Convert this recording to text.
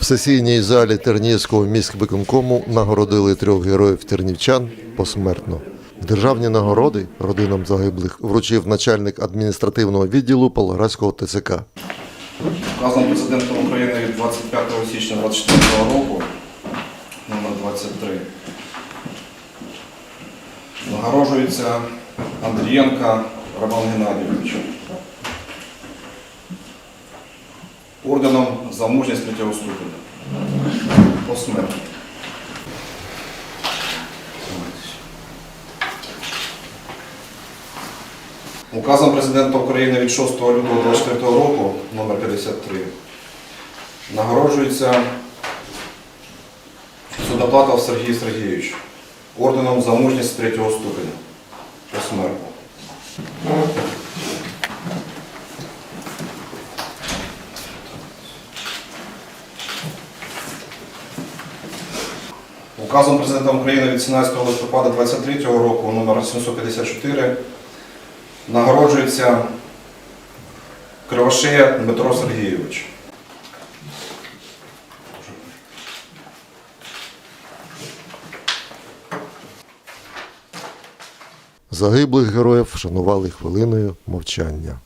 В сесійній залі Тернівського міськвиконкому нагородили трьох героїв тернівчан посмертно. Державні нагороди родинам загиблих вручив начальник адміністративного відділу Полоградського ТЦК. Указом президентом України від 25 січня 2024 року номер 23 нагороджується Андрієнка Роман Геннадійович орденом за мужність третього ступеня. Посмертно. Указом президента України від 6 лютого 2024 року номер 53 нагороджується Судоплатов Сергій Сергійович орденом за мужність третього ступеня посмертно. Указом президента України від 17 листопада 2023 року номер 754 нагороджується Кривошея Дмитро Сергійович. Загиблих героїв вшанували хвилиною мовчання.